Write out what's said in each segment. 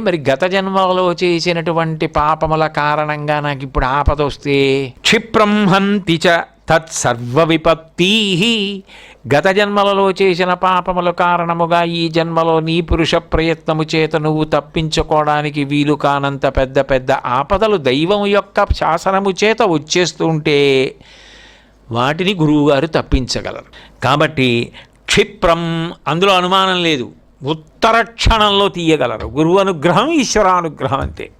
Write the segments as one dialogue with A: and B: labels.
A: మరి గత జన్మలో చేసినటువంటి పాపముల కారణంగా నాకు ఇప్పుడు ఆపద వస్తే? క్షిప్రం హంతి చ తత్సర్వ విపత్తీ గత జన్మలలో చేసిన పాపముల కారణముగా ఈ జన్మలో నీ పురుష ప్రయత్నము చేత నువ్వు తప్పించుకోవడానికి వీలు కానంత పెద్ద పెద్ద ఆపదలు దైవం యొక్క శాసనము చేత వచ్చేస్తుంటే వాటిని గురువుగారు తప్పించగలరు. కాబట్టి క్షిప్రం అందులో అనుమానం లేదు. ఉత్తర క్షణంలో తీయగలరు. గురువు అనుగ్రహం ఈశ్వరానుగ్రహం అంతే.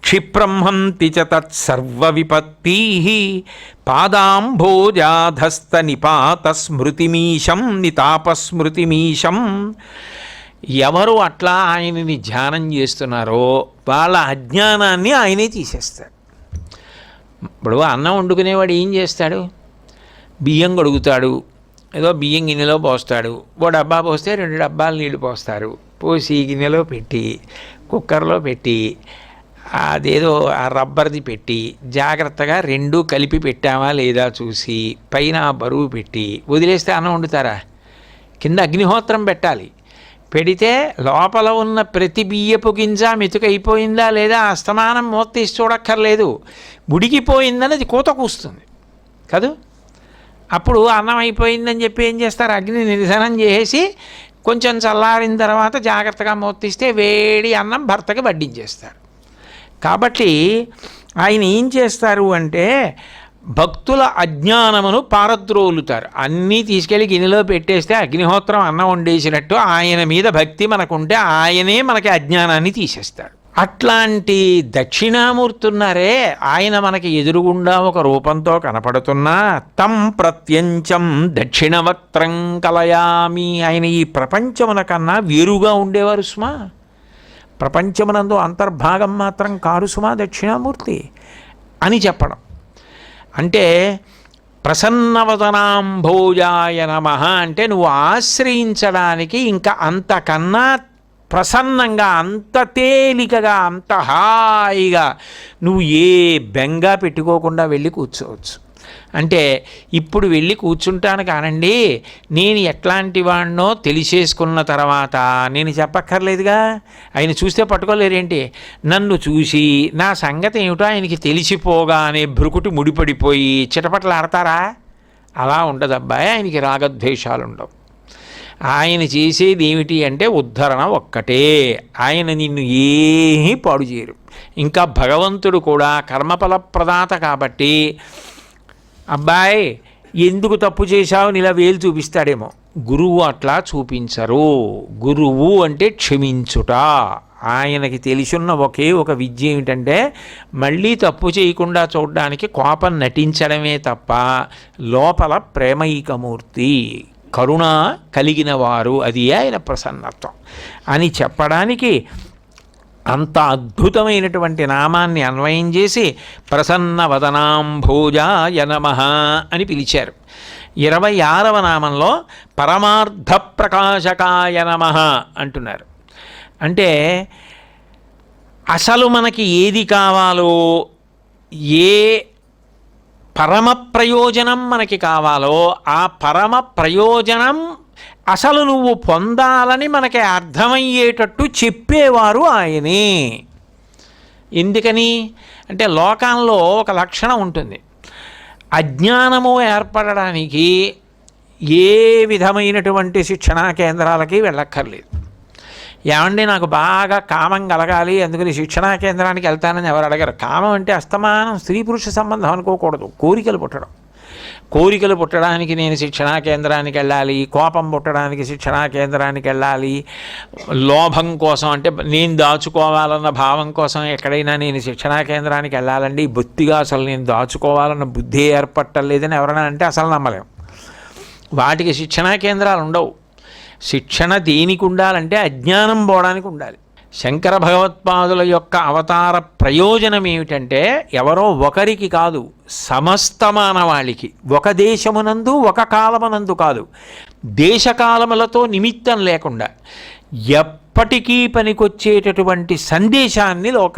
A: క్షిప్రం చ తత్సర్వ విపత్తి పాదాంభోజాధస్త నిపాత స్మృతిమీశం నితాపస్మృతిమీశం. ఎవరు అట్లా ఆయనని ధ్యానం చేస్తున్నారో వాళ్ళ అజ్ఞానాన్ని ఆయనే తీసేస్తారు ఇప్పుడు అన్నం వండుకునేవాడు ఏం చేస్తాడు? బియ్యం గడుగుతాడు ఏదో బియ్యం గిన్నెలో పోస్తాడు. ఓ డబ్బా పోస్తే రెండు డబ్బాలు నీళ్ళు పోస్తారు. పోసి గిన్నెలో పెట్టి కుక్కర్లో పెట్టి అదేదో ఆ రబ్బర్ది పెట్టి జాగ్రత్తగా రెండు కలిపి పెట్టామా లేదా చూసి పైన బరువు పెట్టి వదిలేస్తే అన్నం వండుతారా? కింద అగ్నిహోత్రం పెట్టాలి. పెడితే లోపల ఉన్న ప్రతి బియ్యపు గింజ మెతుకైపోయిందా లేదా అస్తమానం మూత తీసి చూడక్కర్లేదు. ఉడికిపోయిందని అది కూత కూస్తుంది. కదూ? అప్పుడు అన్నం అయిపోయిందని చెప్పి ఏం చేస్తారు? అగ్ని నిరసనం చేసి కొంచెం చల్లారిన తర్వాత జాగ్రత్తగా మూర్తిస్తే వేడి అన్నం భర్తకి వడ్డించేస్తారు. కాబట్టి ఆయన ఏం చేస్తారు అంటే భక్తుల అజ్ఞానమును పారద్రోలుతారు. అన్నీ తీసుకెళ్ళి గిన్నెలో పెట్టేస్తే అగ్నిహోత్రం అన్నం వండేసినట్టు ఆయన మీద భక్తి మనకుంటే ఆయనే మనకి అజ్ఞానాన్ని తీసేస్తాడు అట్లాంటి దక్షిణామూర్తి ఉన్నారే ఆయన మనకి ఎదురుగుండా ఒక రూపంతో కనపడుతున్నా. తం ప్రత్యంచం దక్షిణవక్త్రం కలయామి ఆయన ఈ ప్రపంచమున కన్నా వేరుగా ఉండేవారు సుమా. ప్రపంచమునందు అంతర్భాగం మాత్రం కారు సుమా దక్షిణామూర్తి అని చెప్పడం. అంటే ప్రసన్నవదనాంభోజాయ నమ అంటే నువ్వు ఆశ్రయించడానికి ఇంకా అంతకన్నా ప్రసన్నంగా అంత తేలికగా అంత హాయిగా నువ్వు ఏ బెంగ పెట్టుకోకుండా వెళ్ళి కూర్చోవచ్చు. అంటే ఇప్పుడు వెళ్ళి కూర్చుంటాను కానండి నేను ఎట్లాంటి వాడినో తెలిసేసుకున్న తర్వాత నేను చెప్పక్కర్లేదుగా. ఆయన చూస్తే పట్టుకోలేరేంటి? నన్ను చూసి నా సంగతి ఏమిటో ఆయనకి తెలిసిపోగానే భ్రుకుటి ముడిపడిపోయి చిటపట్లు ఆడతారా అలా ఉండదు అబ్బాయి ఆయనకి రాగద్వేషాలు ఉండవు ఆయన చేసేది ఏమిటి అంటే ఉద్ధరణ ఒక్కటే. ఆయన నిన్ను ఏమీ పాడు చేయరు. ఇంకా భగవంతుడు కూడా కర్మఫల ప్రదాత కాబట్టి అబ్బాయి ఎందుకు తప్పు చేశావు? ఇలా వేలు చూపిస్తాడేమో. గురువు అట్లా చూపించరు. గురువు అంటే క్షమించుట. ఆయనకి తెలిసున్న ఒకే ఒక విద్య ఏమిటంటే మళ్ళీ తప్పు చేయకుండా చూడడానికి కోపం నటించడమే తప్ప లోపల ప్రేమైకమూర్తి. కరుణ కలిగిన వారు అది ఆయన ప్రసన్నత్వం. అని చెప్పడానికి అంత అద్భుతమైనటువంటి నామాన్ని అన్వయం చేసి ప్రసన్న వదనాంభోజాయ నమ అని పిలిచారు. ఇరవై ఆరవ నామంలో పరమార్థ ప్రకాశకాయ నమ అంటున్నారు. అంటే అసలు మనకి ఏది కావాలో ఏ పరమ ప్రయోజనం మనకి కావాలో ఆ పరమ ప్రయోజనం అసలు నువ్వు పొందాలని మనకి అర్థమయ్యేటట్టు చెప్పేవారు ఆయనే. ఎందుకని? అంటే లోకంలో ఒక లక్షణం ఉంటుంది. అజ్ఞానము ఏర్పడడానికి ఏ విధమైనటువంటి శిక్షణా కేంద్రాలకి వెళ్ళక్కర్లేదు. ఏమండి నాకు బాగా కామం కలగాలి అందుకని శిక్షణా కేంద్రానికి వెళ్తానని ఎవరు అడగరు. కామం అంటే అస్తమానం స్త్రీ పురుష సంబంధం అనుకోకూడదు. కోరికలు పుట్టడం. కోరికలు పుట్టడానికి నేను శిక్షణా కేంద్రానికి వెళ్ళాలి కోపం పుట్టడానికి శిక్షణా కేంద్రానికి వెళ్ళాలి లోభం కోసం అంటే నేను దాచుకోవాలన్న భావం కోసం ఎక్కడైనా నేను శిక్షణా కేంద్రానికి వెళ్ళాలండి. బొత్తిగా అసలు నేను దాచుకోవాలన్న బుద్ధి ఏర్పట్టలేదని ఎవరైనా అంటే అసలు నమ్మలేం. వాటికి శిక్షణా కేంద్రాలు ఉండవు. శిక్షణ దేనికి ఉండాలంటే అజ్ఞానం పోవడానికి ఉండాలి. శంకర భగవత్పాదుల యొక్క అవతార ప్రయోజనం ఏమిటంటే ఎవరో ఒకరికి కాదు సమస్త మానవాళికి ఒక దేశమునందు ఒక కాలమునందు కాదు. దేశకాలములతో నిమిత్తం లేకుండా ఎప్పటికీ పనికొచ్చేటటువంటి సందేశాన్ని లోకానికి